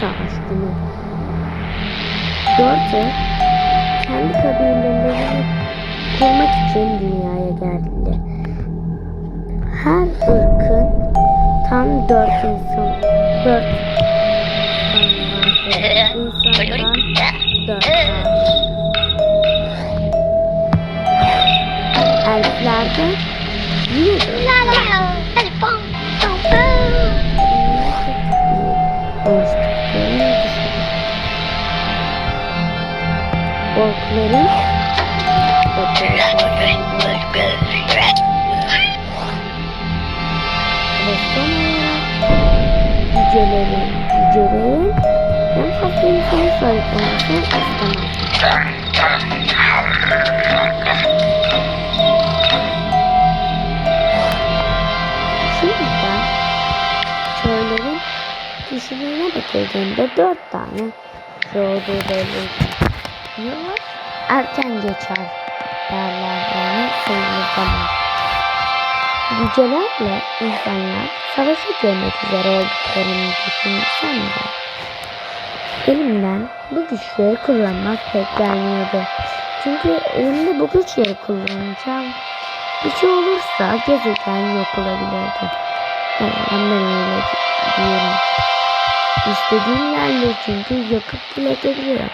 savaş günü. Dörtü kendi kabilelerini kurmak için dünyaya geldi. Her ırkın tam dört insan, dört insandan dört. Elflerde yine cücelerin, cücelerin en fazla insana sahip olmasını istemez. Şimdi de köylerin kişiliğine bakıldığında dört tane doğduğu belli. Yıllar erken geçer derler yani sayılı zaman. Yücelerle insanlar savaşa girmek üzere olduklarını düşünsem de elimden bu güçleri kullanmak pek gelmiyordu. Çünkü elimde bu güçleri kullanacağım. Bir şey olursa gezegen yok olabilirdi. Evet, ben öyle di- diyorum. İstediğim yerleri çünkü yakıp kirletebilirim.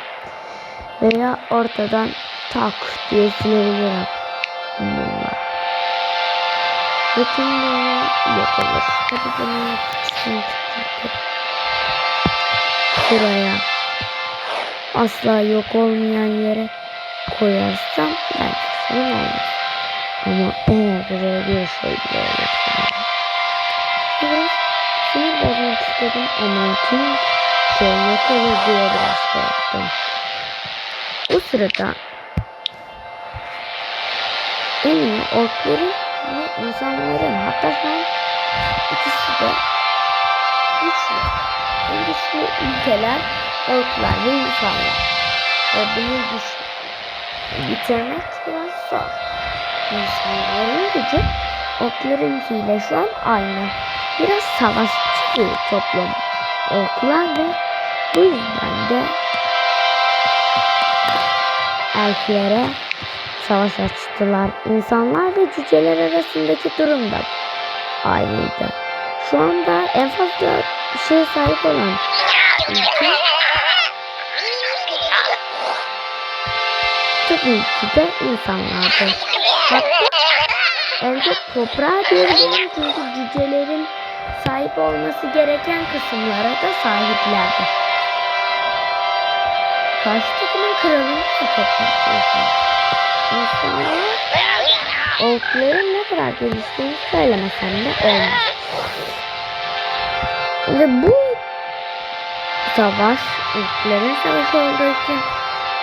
Veya ortadan tak diye silebilirim. Bununla. Bütün dünya yok olur. Tabi bunu yapmışsın. Buraya asla yok olmayan yere koyarsam belki sorun olmaz. Ama eğer buraya bir şey bile olursa biraz sinir bozmak istedim ama tüm şey yok olur diye biraz korktum. O sırada en iyi orkların ve insanların hatta şu an ikisi de güçlü. En güçlü ülkeler orklar ve insanlar. Ve bunu güç bitirmek biraz zor. İnsanların gücü orklarınkiyle şu an aynı. Biraz savaşçı bir toplum orklar ve bu yüzden de elflere savaş açtılar. İnsanlar ve cüceler arasındaki durum da aynıydı. Şu anda en fazla şeye sahip olan ülke tabii ki de insanlardı. Hatta en çok toprağa diyebilirim çünkü cücelerin sahip olması gereken kısımlara da sahiplerdi. Karşı takımın kralını hak etmek. İnsanlar orkların ne kadar geliştiğini söylemesem de olmaz. Ve bu savaş, ırkların savaşı olduğu için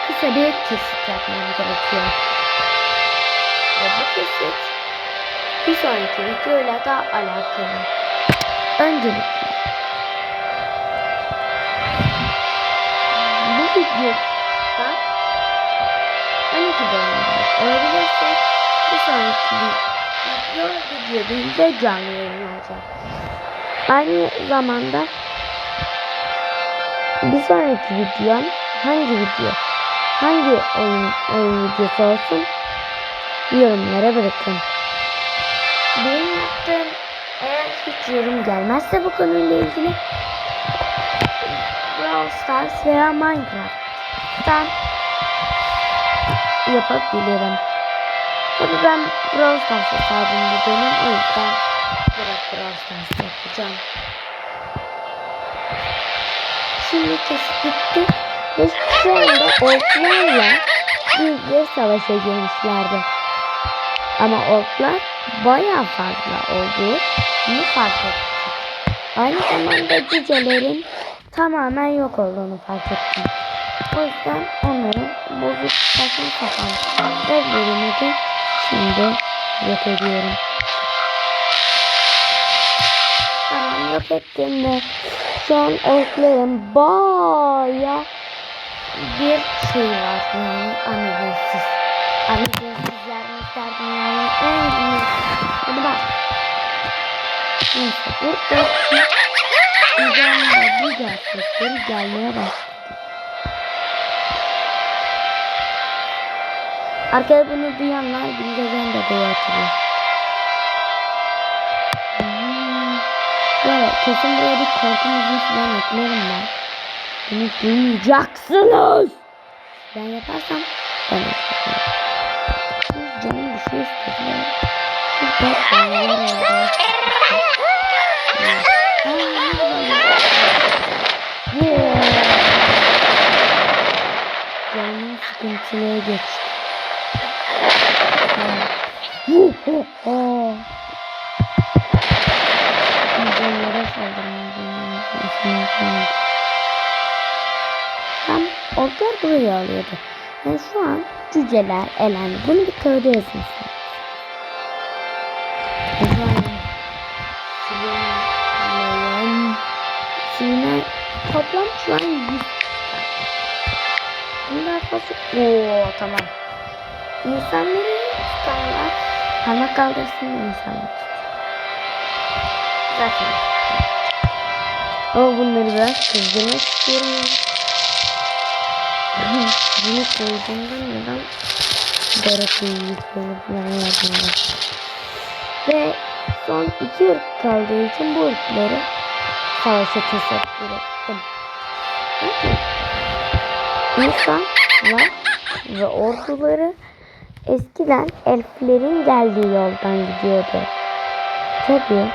kısa bir kesit yapmam gerekiyor. Ve bu kesit bir sonraki videoyla da alakalı. Öncelikle bu videoda olabilirsek bir sonraki video video değil de canlı yayın olacak. Aynı zamanda bir sonraki videom hangi video hangi oyun, oyun videosu olsun yorumlara bırakın. Benim yaptığım eğer hiç yorum gelmezse bu konuyla ilgili Brawl Stars veya Minecraft'tan yapabilirim. Tabi ben Brawl Stars hesabımda benim o yüzden direkt Brawl Stars yapacağım. Şimdi kesit bitti ve şu anda orklarla bizle savaşa girmişlerdi. Ama orklar bayağı fazla olduğu bunu fark ettik. Aynı zamanda cücelerin tamamen yok olduğunu fark ettim. O yüzden bozuk saçma sapan evlerini de şimdi yok ediyorum. Tamam yok ettim ve şu an baya bir şey var yani anadolusiz. Anadolusiz miktar dünyanın en büyük. Hadi bak. Neyse bu dört Uganda, rüzgar sesleri gelmeye başladı. Arkada bunu duyanlar da diye hatırlıyor. Hmm. Böyle kesin buraya bir korku müziği falan eklerim ben. Bunu duymayacaksınız. Ben yaparsam ben yaparım. Canım bir şey istedi. ya. Şurada kayalar İnsanlara saldırmalıyım. Tam orklar burayı alıyordu. Yani şu an cüceler elendi. Bunu bir kağıda yazın silinen toplam şu an 100 Bunlar fazla. Oo tamam. İnsanları tutanlar parmak kaldırsın tutuyor. Zaten. Ama bunları biraz kızdırmak istiyorum. Bunu koyduğumda neden Berat'ın yıkılır falan yazmalı. Ve son iki ırk kaldığı için bu ırkları savaşa ettim. Bakın. İnsanlar ve orduları eskiden elflerin geldiği yoldan gidiyordu. Tabii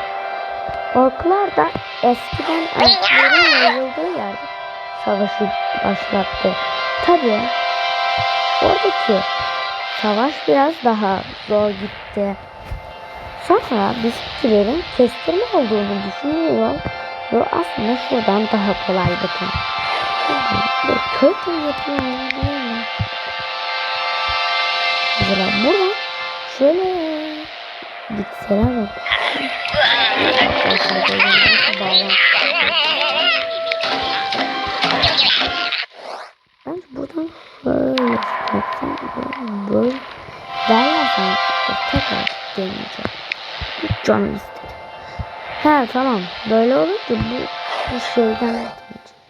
orklar da eskiden elflerin yayıldığı yerde savaşı başlattı. Tabii oradaki savaş biraz daha zor gitti. Sonra bizimkilerin kestirme olduğunu düşünüyor ve aslında şuradan daha kolay bakın. Böyle kötü yapıyor değil mi? Mesela buradan şöyle gitseler bak. Arkadaşlar böyle nasıl bağlantı Ben buradan şöyle yapsam böyle böyle derlersen tekrar deneyeceğim. Hiç canım istedi. Ha tamam böyle olunca bu, bu şeyden deneyeceğim.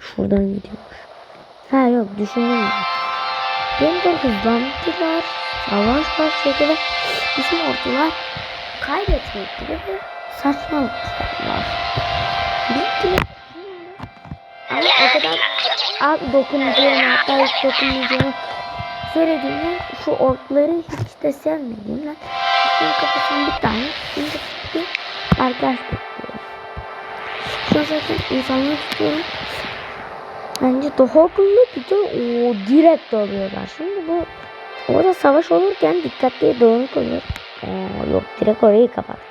Şuradan gidiyormuş. Ha yok düşündüm. Ben. Beni de hızlandılar. Savaş başladı ve bizim ordular kaybetmek gibi bir saçmalık yaptılar. Biz de ama o kadar az dokunacağım hatta hiç dokunmayacağımı söylediğimde şu orkları hiç de sevmediğimden onun kafasına bir tane şimdi bir arkadaş bekliyorum. Şu zaten insanları tutuyorum. Bence daha akıllı bir direkt alıyorlar. Şimdi bu orada savaş olurken dikkatli dağınık oluyor. Aa, yok direkt orayı kapatmış.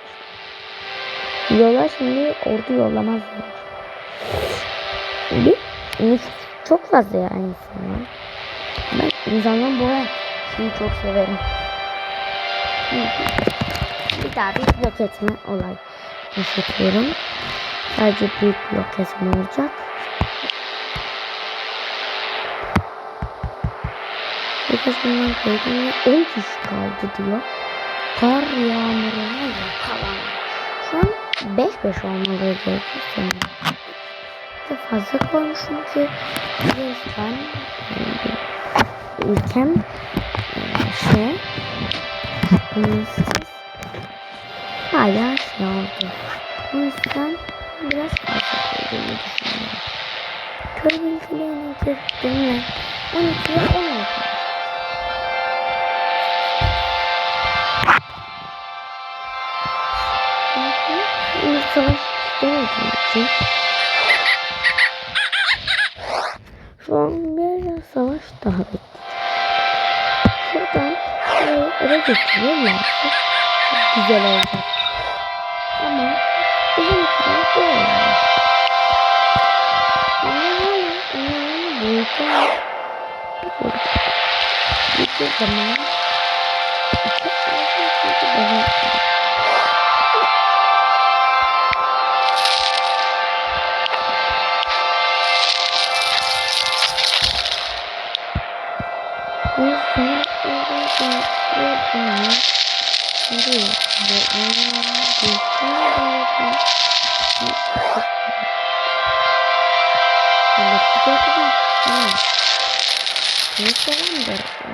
Diyorlar şimdi ordu yollamazlar. Bir nüfus çok fazla ya insanlar. Ben insanların bu şeyi çok severim. Bir daha bir yok etme olay yaşatıyorum. Sadece büyük bir yok etme olacak. Birkaç bundan koydum ve 10 kişi kaldı diyor. Kar yağmuruna yakalan. Şu an 5-5 olmalı sanırım. De fazla koymuşum ki resmen ülkem e, şey bayağı şey oldu. O yüzden biraz fazla koyduğumu düşünüyorum. Kör bilgilerini girdim ve 12'ye 10 savaş istemediğim için şu an bir savaş daha bekliyorum. Şuradan ele geçiriyorlarsa güzel olacak. Ama böyle hala onların boyutu bir zaman Neyse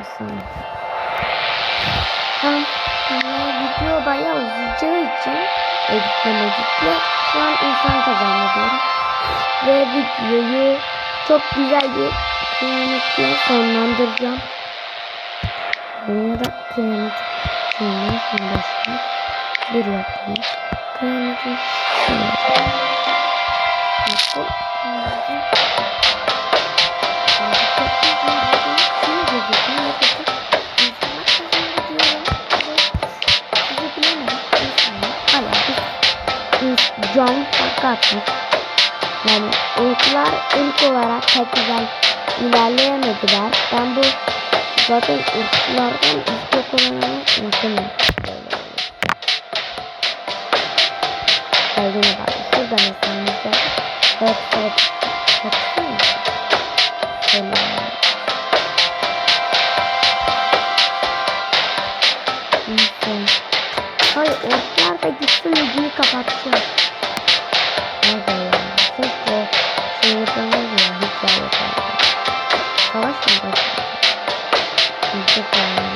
aslında. Tam video bayağı uzayacağı için editlemedikle şu an insan kazanmıyorum. Ve videoyu çok güzel bir kıymetli sonlandıracağım. Ya da kıyamet son başlayayım. Bir yapayım. Kıyametin? Kıyametin John Carter. Yani uykular ilk olarak pek güzel ilerleyemediler. Ben bu zaten ırklardan ilk olanı unutmuyorum. Geldiğine bak. Şurada mesela mesela. Evet, evet. Yapamaz.